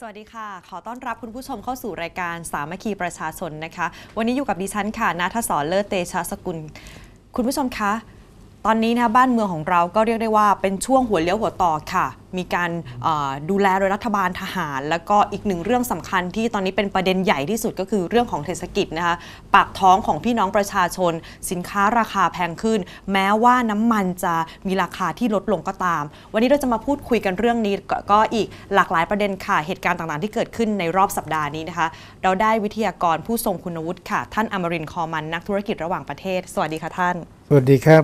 สวัสดีค่ะ ขอต้อนรับคุณผู้ชมเข้าสู่รายการสามัคคีประชาชนนะคะ วันนี้อยู่กับดิฉันค่ะนาทศรเลิศเตชะสกุล คุณผู้ชมคะ ตอนนี้นะคะบ้านเมืองของเราก็เรียกได้ว่าเป็นช่วงหัวเลี้ยวหัวต่อค่ะ มีการเอ่อดูแลโดยรัฐบาลทหาร แล้วก็อีกหนึ่งเรื่องสำคัญที่ตอนนี้เป็นประเด็นใหญ่ที่สุดก็คือเรื่องของเศรษฐกิจนะคะปากท้องของพี่น้องประชาชน สินค้าราคาแพงขึ้น แม้ว่าน้ำมันจะมีราคาที่ลดลงก็ตาม วันนี้เราจะมาพูดคุยกันเรื่องนี้กก็อีกหลากหลายประเด็นค่ะเหตุการณ์ต่างๆ ที่เกิดขึ้นในรอบสัปดาห์นี้นะคะ เราได้วิทยากรผู้ทรงคุณวุฒิค่ะ ท่านอมรินทร์คอมันนักธุรกิจระหว่างประเทศ สวัสดีค่ะท่าน สวัสดีครับ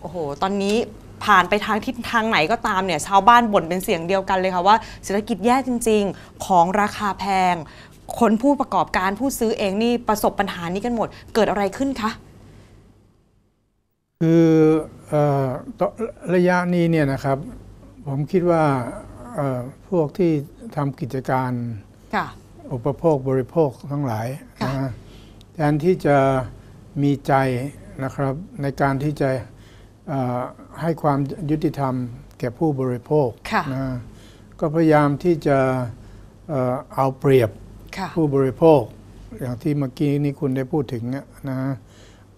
โอ้โห ตอนนี้ ผ่านไปทางทิศทางไหนก็ตามเนี่ยชาวบ้านบ่นเป็นเสียงเดียวกันเลยค่ะว่าเศรษฐกิจแย่จริง ๆ ของราคาแพง คนผู้ประกอบการผู้ซื้อเองนี่ประสบปัญหานี้กันหมด เกิดอะไรขึ้นคะคือเออตระยะนี้เนี่ยนะครับ ผมคิดว่าเอ่อพวกที่ทำกิจการค่ะอุปโภคบริโภคทั้งหลายค่ะนะฮะแทนที่จะมีใจนะครับในการที่จะเอ่อ ให้ความยุติธรรมแก่ผู้บริโภคค่ะนะฮะก็พยายามที่จะเอ่อเอาเปรียบค่ะผู้บริโภค อย่างที่เมื่อกี้นี้คุณได้พูดถึงอะนะฮะ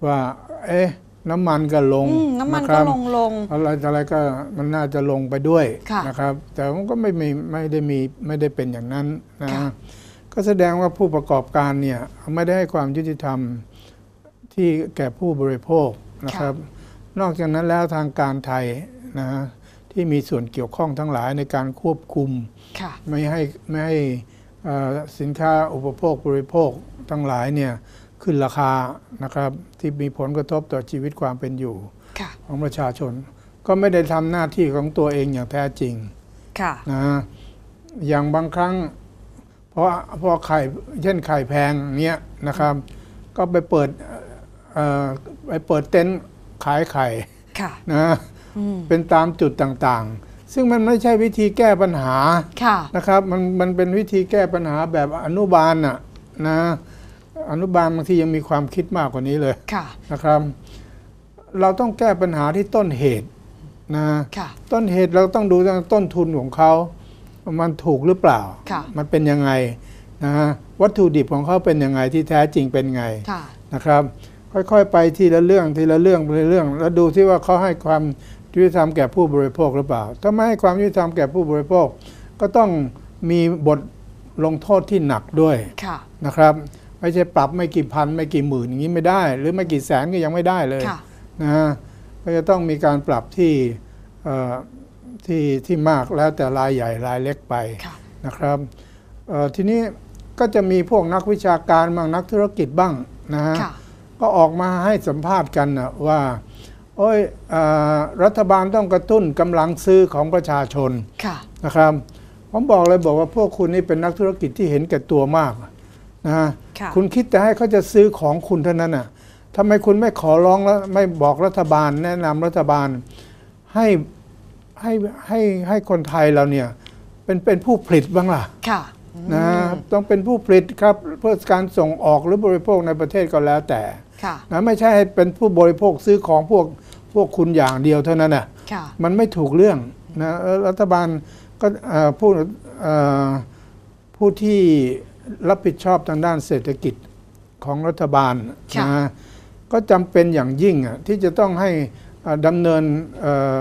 ว่าเอ๊ะน้ำมันก็ลงอืมน้ำมันะคก็รับลงลงอะไรอะไรก็มันน่าจะลงไปด้วยค่ะนะครับ แต่มันก็ไม่มีไม่ได้มีไม่ได้เป็นอย่างนั้นนะค่ะก็แสดงว่าผู้ประกอบการเนี่ยไม่ได้ให้ความยุติธรรมที่แก่ผู้บริโภคนะครับ นอกจากนั้นแล้วทางการไทยนะฮะที่มีส่วนเกี่ยวข้องทั้งหลายในการควบคุมค่ะไม่ให้ไม่ให้เอ่อสินค้าอุปโภคบริโภคทั้งหลายเนี่ยขึ้นราคานะครับที่มีผลกระทบต่อชีวิตความเป็นอยู่ค่ะของประชาชน ก็ไม่ได้ทำหน้าที่ของตัวเองอย่างแท้จริงค่ะนะฮะอย่างบางครั้งเพราะเพราะไข่เช่นไข่แพงเนี้ยนะครับ ก็ไปเปิดเอ่อไปเปิดเต็นท์ ขายไข่ค่ะนะอืมเป็นตามจุดต่างๆ ซึ่งมันไม่ใช่วิธีแก้ปัญหาค่ะนะครับมันมันเป็นวิธีแก้ปัญหาแบบอนุบาลน่ะนะอนุบาลบางทียังมีความคิดมากกว่านี้เลยค่ะนะครับ เราต้องแก้ปัญหาที่ต้นเหตุนะค่ะต้นเหตุเราต้องดูจากต้นทุนของเขามันถูกหรือเปล่าค่ะมันเป็นยังไงนะวัตถุดิบของเขาเป็นยังไงที่แท้จริงเป็นไงค่ะนะครับ ค่อยๆ ไปทีละเรื่องทีละเรื่องทีละเรื่อง แล้วดูที่ว่าเขาให้ความยุติธรรมแก่ผู้บริโภคหรือเปล่า ถ้าไม่ให้ความยุติธรรมแก่ผู้บริโภค ก็ต้องมีบทลงโทษที่หนักด้วยค่ะนะครับ ไม่ใช่ปรับไม่กี่พันไม่กี่หมื่นอย่างนี้ไม่ได้ หรือไม่กี่แสนก็ยังไม่ได้เลยค่ะนะฮะก็จะต้องมีการปรับที่เอ่อที่ที่มากแล้วแต่รายใหญ่รายเล็กไปค่ะนะครับเอ่อทีนี้ก็จะมีพวกนักวิชาการบ้างนักธุรกิจบ้างนะฮะค่ะ ก็ออกมาให้สัมภาษณ์กันนะว่าโอ้ยเอ่อรัฐบาลต้องกระตุ้นกำลังซื้อของประชาชนค่ะนะครับ ผมบอกเลยบอกว่าพวกคุณนี่เป็นนักธุรกิจที่เห็นแก่ตัวมากนะฮะค่ะคุณคิดแต่ให้เขาจะซื้อของคุณเท่านั้นน่ะทำไมคุณไม่ขอร้องแล้วไม่บอกรัฐบาล แนะนำรัฐบาลให้ให้ให้ให้คนไทยเราเนี่ยเป็นเป็นผู้ผลิตบ้างล่ะค่ะนะต้องเป็นผู้ผลิตครับเพื่อการส่งออกหรือบริโภคในประเทศก็แล้วแต่ค่ะ นะไม่ใช่ให้เป็นผู้บริโภคซื้อของพวกพวกคุณอย่างเดียวเท่านั้นน่ะค่ะมันไม่ถูกเรื่องนะเอ่อรัฐบาลก็เอ่อผู้เอ่อผู้ที่รับผิดชอบทางด้านเศรษฐกิจของรัฐบาลค่ะนะก็จำเป็นอย่างยิ่งอะที่จะต้องให้อ่าดำเนินเอ่อ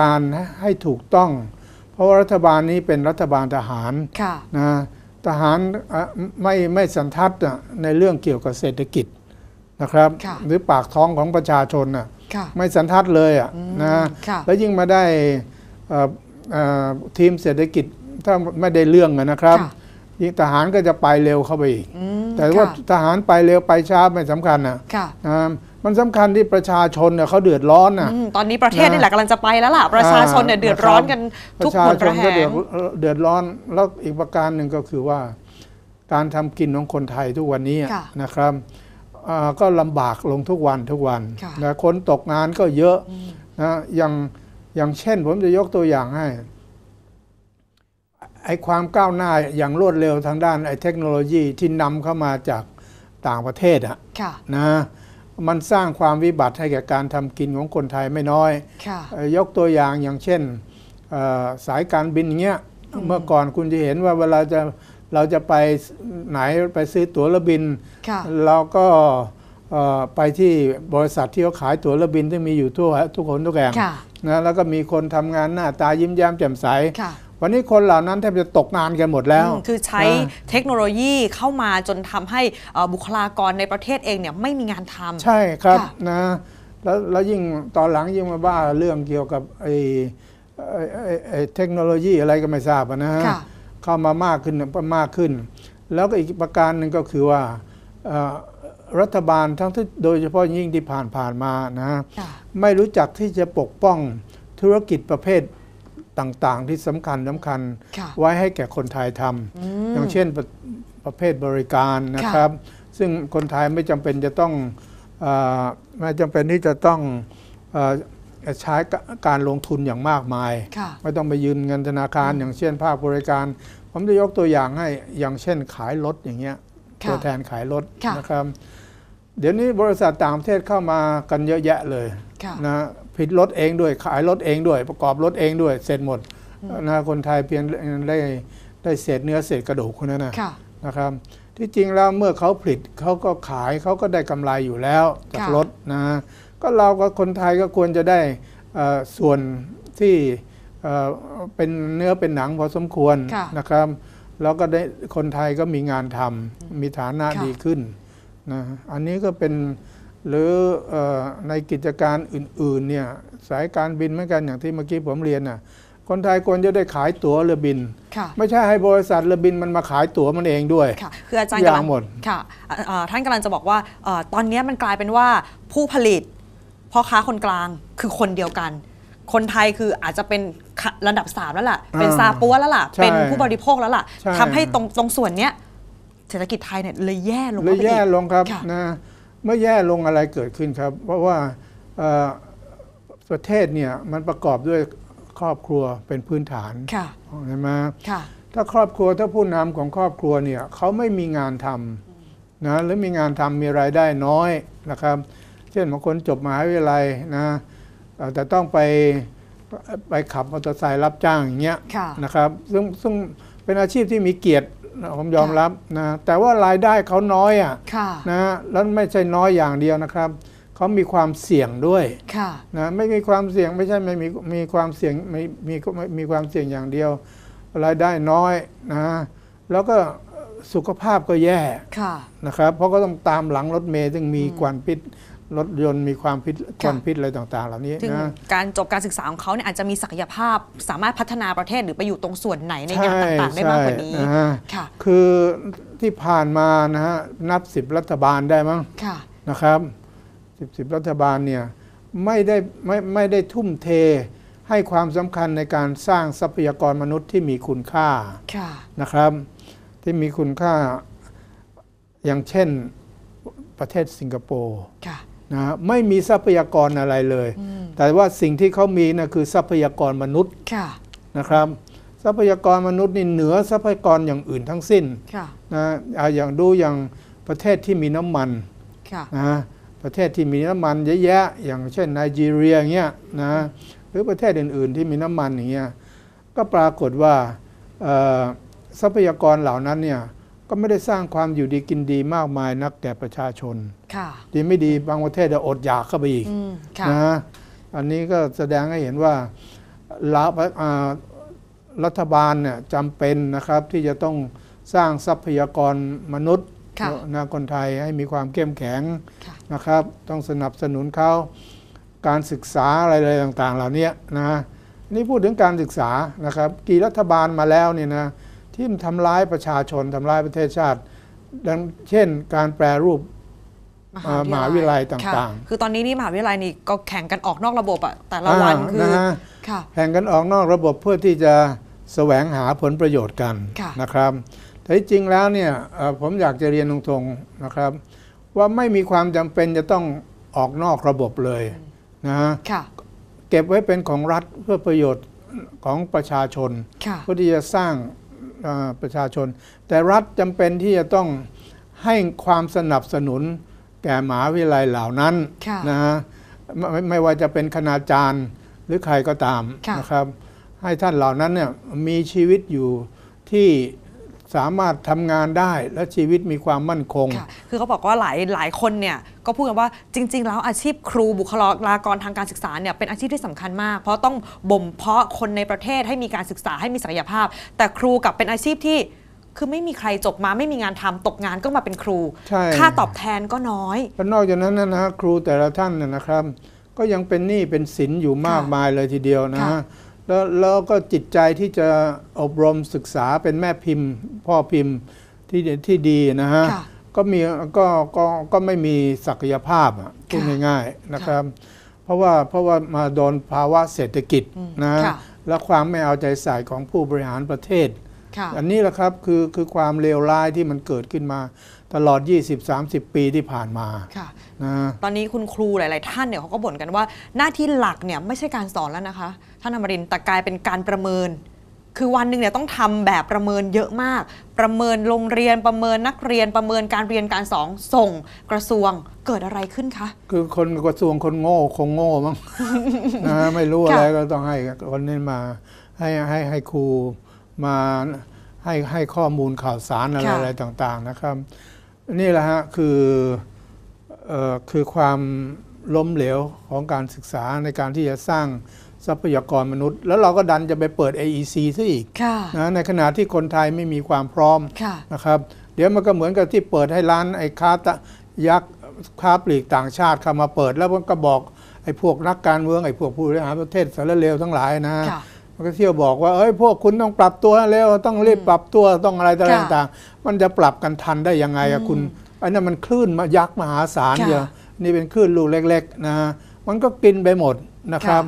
การให้ถูกต้อง เพราะว่ารัฐบาลนี้เป็นรัฐบาลทหารค่ะนะทหารอะไม่ไม่สันทัดอะในเรื่องเกี่ยวกับเศรษฐกิจ นะครับค่ะหรือปากท้องของประชาชนน่ะค่ะไม่สันทัดเลยอะอืมนะค่ะแล้วยิ่งมาได้เอ่อเอ่อทีมเศรษฐกิจถ้าไม่ได้เรื่องอะนะครับค่ะยิ่งทหารก็จะไปเร็วเข้าไปอีกอืมแต่ว่าค่ะทหารไปเร็วไปช้าไม่สำคัญนะค่ะนะมันสำคัญที่ประชาชนเนี่ยเขาเดือดร้อนนะอืมตอนนี้ประเทศนะนี่แหละกำลังจะไปแล้วล่ะ ประชาชนเนี่ยอ่าเดือดร้อนกันปทุกระชาคนชระนแหก็เดือดงเดือดร้อนแล้วอีกประการหนึ่งก็คือว่า การทำกินของคนไทยทุกวันนี้ค่ะนะครับอ่า ก็ลำบากลงทุกวันทุกวันค่ะนะคนตกงานก็เยอะนะอย่างอย่างเช่นผมจะยกตัวอย่างให้ไอ้ความก้าวหน้าอย่างรวดเร็วทางด้านไอ้เทคโนโลยีที่นำเข้ามาจากต่างประเทศอะค่ะนะมันสร้างความวิบัติให้แก่การทำกินของคนไทยไม่น้อยค่ะเอ่อยกตัวอย่างอย่างเช่นเอ่อสายการบินอย่างเงี้ยเมื่อก่อนคุณจะเห็นว่าเวลาจะ เราจะไปไหนไปซื้อตั๋วเรือบินค่ะเราก็เอ่อไปที่บริษัทที่เขาขายตั๋วเรือบินที่มีอยู่ทั่วทุกคนทุกแห่งค่ะนะแล้วก็มีคนทำงานหน้าตายิ้มแย้มแจ่มใสค่ะวันนี้คนเหล่านั้นแทบจะตกงานกันหมดแล้วอืมคือใช้อ่าเทคโนโลยีเข้ามาจนทำให้เอ่อบุคลากรในประเทศเองเนี่ยไม่มีงานทำใช่ครับค่ะนะแล้วแล้วยิ่งตอนหลังยิ่งมาบ้าเรื่องเกี่ยวกับไอ้ไอ้ไอ้ไอ้เทคโนโลยีอะไรก็ไม่ทราบอะนะฮะค่ะ เข้ามามากขึ้นมากขึ้น แล้วก็อีกประการหนึ่งก็คือว่าเอ่อรัฐบาลทั้งที่โดยเฉพาะยิ่งที่ผ่านผ่านๆมานะค่ะไม่รู้จักที่จะปกป้องธุรกิจประเภทต่างๆ ที่สำคัญสำคัญค่ะไว้ให้แก่คนไทยทำอย่างเช่นประประเภทบริการนะครับ ซึ่งคนไทยไม่จำเป็นจะต้องเออไม่จำเป็นที่จะต้องเออ ใช้การลงทุนอย่างมากมายค่ะไม่ต้องไปยืมเงินธนาคารอย่างเช่นภาคบริการ ผมจะยกตัวอย่างให้อย่างเช่นขายรถอย่างเงี้ยค่ะตัวแทนขายรถค่ะนะครับเดี๋ยวนี้บริษัทต่างประเทศเข้ามากันเยอะแยะเลยค่ะนะผลิตรถเองด้วยขายรถเองด้วย ประกอบรถเองด้วย เสร็จหมดนะคนไทยเพียงได้ได้เศษเนื้อเศษกระดูกคนนั้นนะค่ะนะครับ ที่จริงแล้วเมื่อเขาผลิตเขาก็ขายเขาก็ได้กำไรอยู่แล้วจากค่ะรถนะ ก็เราก็คนไทยก็ควรจะได้เอ่อส่วนที่เอ่อเป็นเนื้อเป็นหนังพอสมควรค่ะนะครับ แล้วก็ได้คนไทยก็มีงานทำมีฐานะค่ะดีขึ้นนะอันนี้ก็เป็นหรือเออในกิจการอื่นๆเนี่ยสายการบินเหมือนกันอย่างที่เมื่อกี้ผมเรียนน่ะคนไทยควรจะได้ขายตั๋วเรือบินค่ะไม่ใช่ให้บริษัทเรือบินมันมาขายตั๋วมันเองด้วยค่ะคืออาจารย์อย่ากำลังหมดค่ะเอ่อเอ่อท่านกำลังจะบอกว่าเอ่อตอนนี้มันกลายเป็นว่าผู้ผลิต พ่อค้าคนกลางคือคนเดียวกัน คนไทยคืออาจจะเป็นระดับสามแล้วล่ะ เป็นอ่าซาปัวแล้วล่ะใช่เป็นผู้บริโภคแล้วล่ะใช่ทำให้ตรงตรงส่วนเนี้ยเศรษฐกิจไทยเนี่ยเลยแย่ลงเลยข้าไปแย่อีกลงครับค่ะนะเมื่อแย่ลงอะไรเกิดขึ้นครับ เพราะว่าเอ่อประเทศเนี่ยมันประกอบด้วยครอบครัวเป็นพื้นฐานค่ะใช่ไหมค่ะถ้าครอบครัวถ้าผู้นำของครอบครัวเนี่ยเขาไม่มีงานทำนะหรือมีงานทำมีรายได้น้อยนะครับ เช่นบางคนจบมหาวิทยาลัยนะเอ่อแต่ต้องไปไปขับมอเตอร์ไซค์รับจ้างอย่างเงี้ยค่ะนะครับซึ่งซึ่งเป็นอาชีพที่มีเกียรตินะผมยอมค่ะรับนะแต่ว่ารายได้เขาน้อยอะค่ะนะแล้วไม่ใช่น้อยอย่างเดียวนะครับเขามีความเสี่ยงด้วยค่ะนะไม่มีความเสี่ยงไม่ใช่ไม่มีมีความเสี่ยงไม่มีมีความเสี่ยงอย่างเดียว รายได้น้อยนะแล้วก็สุขภาพก็แย่ค่ะนะครับ เพราะก็ต้องตามหลังรถเมย์ซึ่งมีควันพิษ รถยนต์มีความพิษควันพิษอะไรต่างๆ เหล่านี้ถึงนะการจบการศึกษาของเขาเนี่ยอาจจะมีศักยภาพสามารถพัฒนาประเทศหรือไปอยู่ตรงส่วนไหนในงานต่างๆ ได้มากกว่านี้ใช่นะฮะค่ะคือที่ผ่านมานะฮะนับสิบรัฐบาลได้มั้งค่ะนะครับสิบสิบรัฐบาลเนี่ยไม่ได้ไม่ไม่ได้ทุ่มเทให้ความสำคัญในการสร้างทรัพยากรมนุษย์ที่มีคุณค่าค่ะนะครับ ที่มีคุณค่าอย่างเช่นประเทศสิงคโปร์ค่ะ นะฮะไม่มีทรัพยากรอะไรเลย แต่ว่าสิ่งที่เขามีนะคือทรัพยากรมนุษย์ค่ะนะครับ ทรัพยากรมนุษย์นี่เหนือทรัพยากรอย่างอื่นทั้งสิ้นค่ะนะเอาอย่างดูอย่างประเทศที่มีน้ำมันค่ะนะประเทศที่มีน้ำมันเยอะแยะ อย่างเช่นไนจีเรียเงี้ยนะหรือประเทศอื่น ๆ ที่มีน้ำมันอย่างเงี้ยก็ปรากฏว่าเอ่อทรัพยากรเหล่านั้นเนี่ย ก็ไม่ได้สร้างความอยู่ดีกินดีมากมายนักแก่ประชาชนค่ะดีไม่ดีบางประเทศจะอดอยากเข้าไปอีกอืมค่ะนะอันนี้ก็แสดงให้เห็นว่าลาอ่ารัฐบาลเนี่ยจำเป็นนะครับที่จะต้องสร้างทรัพยากรมนุษย์ค่ะนะคนไทยให้มีความเข้มแข็งค่ะนะครับ ต้องสนับสนุนเขาการศึกษาอะไรอะไรต่าง ๆ เหล่านี้นะนี่พูดถึงการศึกษานะครับ กี่รัฐบาลมาแล้วเนี่ยนะ ที่มันทำร้ายประชาชนทำร้ายประเทศชาติ ดังเช่นการแปรรูปอ่ามหาวิทยาลัยต่างๆค่ะคือตอนนี้นี่มหาวิทยาลัยนี่ก็แข่งกันออกนอกระบบอะแต่ละวันอ่าคือนะฮะค่ะแข่งกันออกนอกระบบเพื่อที่จะแสวงหาผลประโยชน์กันค่ะนะครับ แต่ที่จริงแล้วเนี่ยเอ่อผมอยากจะเรียนตรงๆนะครับ ว่าไม่มีความจำเป็นจะต้องออกนอกระบบเลยนะฮะค่ะเก็บไว้เป็นของรัฐเพื่อประโยชน์ของประชาชนค่ะเพื่อที่จะสร้างเอ่อ ประชาชน แต่รัฐจำเป็นที่จะต้องให้ความสนับสนุนแก่มหาวิทยาลัยเหล่านั้นค่ะนะฮะไม่ไม่ไม่ว่าจะเป็นคณาจารย์หรือใครก็ตามค่ะนะครับ ให้ท่านเหล่านั้นเนี่ยมีชีวิตอยู่ที่ สามารถทำงานได้และชีวิตมีความมั่นคงค่ะคือเขาบอกว่าหลายหลายคนเนี่ยก็พูดกันว่าจริง ๆ แล้วอาชีพครูบุคลากรทางการศึกษาเนี่ยเป็นอาชีพที่สำคัญมาก เพราะต้องบ่มเพาะคนในประเทศให้มีการศึกษาให้มีศักยภาพ แต่ครูกลับเป็นอาชีพที่คือไม่มีใครจบมาไม่มีงานทำตกงานก็มาเป็นครูใช่ค่าตอบแทนก็น้อยแล้วนอกจากนั้นนะนะครูแต่ละท่านนะนะครับ ก็ยังเป็นหนี้เป็นสินอยู่มากค่ะมายเลยทีเดียวนะค่ะฮะ แล้วแล้วก็จิตใจที่จะอบรมศึกษาเป็นแม่พิมพ์ พ่อพิมพ์ที่ที่ดีนะฮะค่ะ ก็มีก็ก็ก็ไม่มีศักยภาพอะพูดค่ะง่ายๆนะครับ เพราะว่าเพราะว่ามาโดนภาวะเศรษฐกิจอืมนะค่ะ และความไม่เอาใจใส่ของผู้บริหารประเทศค่ะ อันนี้แหละครับคือคือความเลวร้ายที่มันเกิดขึ้นมา ตลอด 20-30 ปีที่ผ่านมาค่ะนะตอนนี้คุณครูหลาย ๆ ท่านเนี่ยเขาก็บ่นกันว่า หน้าที่หลักเนี่ยไม่ใช่การสอนแล้วนะคะท่านอมรินทร์แต่กลายเป็นการประเมิน คือวันหนึ่งเนี่ยต้องทำแบบประเมินเยอะมาก ประเมินโรงเรียนประเมินนักเรียนประเมินการเรียนการสอนส่งกระทรวงเกิดอะไรขึ้นคะ คือคนกระทรวงคนโง่คงโง่มั้งนะไม่รู้อะไรค่ะก็ต้องให้คนนี้มาให้ให้ให้ครู มาให้ให้ข้อมูลข่าวสารอะไรค่ะ อะไรต่างๆนะครับ นี่แหละฮะคือเอ่อคือความล้มเหลวของการศึกษาในการที่จะสร้างทรัพยากรมนุษย์ แล้วเราก็ดันจะไปเปิด AEC ซะอีกค่ะ นะในขณะที่คนไทยไม่มีความพร้อม ค่ะ นะครับเดี๋ยวมันก็เหมือนกับที่เปิดให้ร้านไอ้ค้าตะยักษ์ค้าปลีกต่างชาติเข้ามาเปิด แล้วมันก็บอกไอ้พวกนักการเมืองไอ้พวกผู้บริหารประเทศสารเลวทั้งหลายนะ ค่ะ มันก็เที่ยวบอกว่าเอ้ยพวกคุณต้องปรับตัวให้เร็วต้องรีบปรับตัวต้องอะไรค่ะต่างๆ มันจะปรับกันทันได้ยังไงอะคุณไอ้นั่นมันคลื่นมายักษ์มหาศาลค่ะเดียวนี่เป็นคลื่นลูกเล็กๆนะมันก็กินไปหมดนะครับ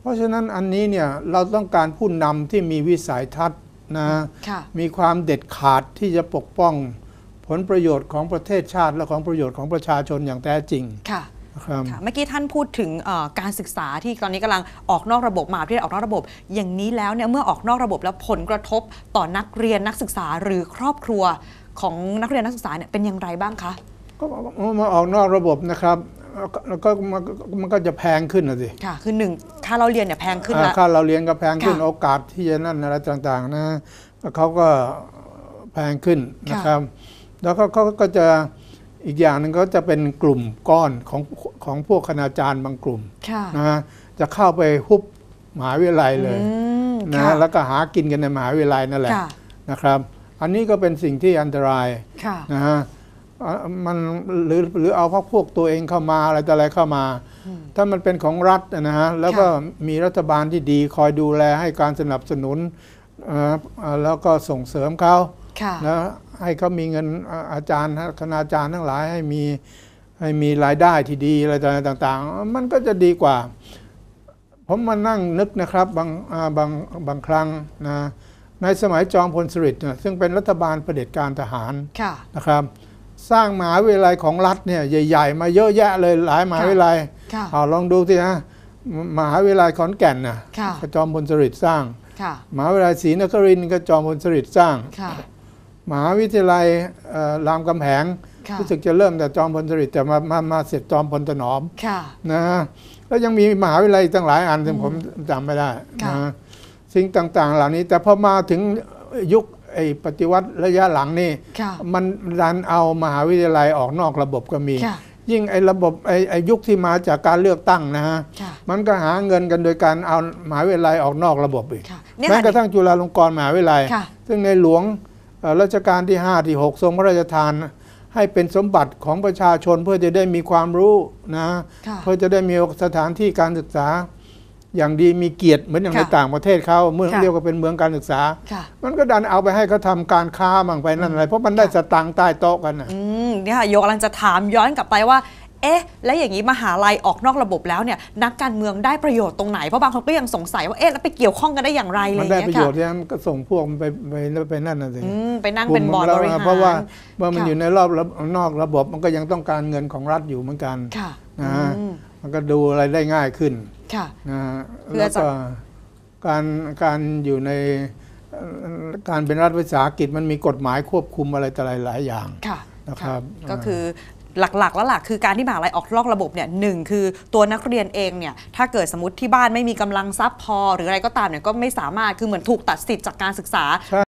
เพราะฉะนั้นอันนี้เนี่ยเราต้องการผู้นำที่มีวิสัยทัศน์นะค่ะมีความเด็ดขาดที่จะปกป้อง ผลประโยชน์ของประเทศชาติและของประโยชน์ของประชาชนอย่างแท้จริง ค่ะนะครับค่ะเมื่อกี้ท่านพูดถึงเอ่อการศึกษาที่ตอนนี้กำลังออกนอกระบบมหาวิทยาลัยออกนอกระบบ อย่างนี้แล้วเนี่ยเมื่อออกนอกระบบแล้วผลกระทบต่อนักเรียนนักศึกษาหรือครอบครัวของนักเรียนนักศึกษาเนี่ยเป็นอย่างไรบ้างคะก็มาออกนอกระบบนะครับแล้วก็มันก็มันก็จะแพงขึ้นนะสิค่ะคือหนึ่งค่าเราเรียนเนี่ยแพงขึ้นอ่าละค่าเราเรียนก็แพงขึ้นค่ะโอกาสที่จะนั่นอะไรต่างๆนะเขาก็แพงขึ้นนะครับ แล้วก็เขาก็จะ อีกอย่างหนึ่งก็จะเป็นกลุ่มก้อนของของพวกคณาจารย์บางกลุ่มค่ะนะฮะจะเข้าไปฮุบมหาวิทยาลัยเลยอืมนะค่ะแล้วก็หากินกันในมหาวิทยาลัยนั่นแหละค่ะนะครับ อันนี้ก็เป็นสิ่งที่อันตรายค่ะนะฮะอะมันหรือหรือเอาพวกพวกตัวเองเข้ามาอะไรต่ออะไรเข้ามา ถ้ามันเป็นของรัฐนะฮะแล้วก็มีรัฐบาลที่ดีคอยดูแลให้การสนับสนุนเอ่อเอ่อแล้วก็ส่งเสริมเขาค่ะแล้ว ให้เขามีเงินอ่าอาจารย์คณาจารย์ทั้งหลายให้มีให้มีรายได้ที่ดีอะไรต่างๆ มันก็จะดีกว่า ผมมานั่งนึกนะครับบางอ่าบางบางครั้งนะในสมัยจอมพลสฤษดิ์เนี่ยซึ่งเป็นรัฐบาลเผด็จการทหารค่ะนะครับ สร้างมหาวิทยาลัยของรัฐเนี่ยใหญ่ๆ มาเยอะแยะเลยหลายมหาวิทยาลัยค่ะเอาลองดูสิฮะมมหาวิทยาลัยขอนแก่นนะค่ะก็จอมพลสฤษดิ์สร้างค่ะมหาวิทยาลัยศรีนครินทร์ก็จอมพลสฤษดิ์สร้างค่ะ มหาวิทยาลัยเอ่อรามคำแหงค่ะรู้สึกจะเริ่มแต่จอมพลสฤษดิ์แต่มามามาเสร็จจอมพลถนอมค่ะนะฮะแล้วยังมีมหาวิทยาลัยอีกตั้งหลายอันซึ่งผมจำไม่ได้ค่ะนะฮะสิ่งต่างๆ เหล่านี้ แต่พอมาถึงยุคไอ้ปฏิวัติระยะหลังนี่ค่ะมันดันเอามหาวิทยาลัยออกนอกระบบก็มีค่ะยิ่งไอ้ระบบไอ้ไอ้ยุคที่มาจากการเลือกตั้งนะฮะค่ะมันก็หาเงินกันโดยการเอามหาวิทยาลัยออกนอกระบบอีกค่ะเนี่ยแม้ค่ะกระทั่งจุฬาลงกรณ์มหาวิทยาลัยค่ะซึ่งในหลวงเอ่อ รัชกาลที่ 5 ที่ 6 ทรงพระราชทาน ให้เป็นสมบัติของประชาชนเพื่อจะได้มีความรู้นะค่ะเพื่อจะได้มีสถานที่การศึกษา อย่างดีมีเกียรติเหมือนอย่างในค่ะต่างประเทศเขาเมืองค่ะเรียกว่าเป็นเมืองการศึกษาค่ะมันก็ดันเอาไปให้เขาทำการค้ามั่งไปนั่นอะไรเพราะมันได้สตังค์ใต้โต๊ะกันนะอืมเนี่ยค่ะโยกกำลังจะถามย้อนกลับไปว่า เอ๊ะ แล้วอย่างนี้มหาลัยออกนอกระบบแล้วเนี่ยนักการเมืองได้ประโยชน์ตรงไหน เพราะบางคนก็ยังสงสัยว่าเอ๊ะแล้วไปเกี่ยวข้องกันได้อย่างไรอะไรมัอนย่างได้เงี้ประยโยค่ะชน์ที่นั้นก็ส่งพวกมันไปไปไปนั่นน่ะสิอืมไปนั่งเป็นบอร์ดบริหาร เพราะว่าเมื่อมันค่ะ อยู่ในรอบระนอกระบบมันก็ยังต้องการเงินของรัฐอยู่เหมือนกันค่ะนะฮะอืมมันก็ดูอะไรได้ง่ายขึ้น ค่ะ นะฮะเพื่อแล้วจะ ก็การการอยู่ในเอ่อการเป็นรัฐวิสาหกิจมันมีกฎหมายควบคุมอะไรต่ออะไรหลายอย่างค่ะ นะครับ ก็คือ หลักๆ แล้วล่ะคือการที่มหาลัยออกนอกระบบเนี่ยหนึ่งคือตัวนักเรียนเองเนี่ยถ้าเกิดสมมติที่บ้านไม่มีกำลังทรัพย์พอ หรืออะไรก็ตามเนี่ยก็ไม่สามารถคือเหมือนถูกตัดสิทธิ์จากการศึกษา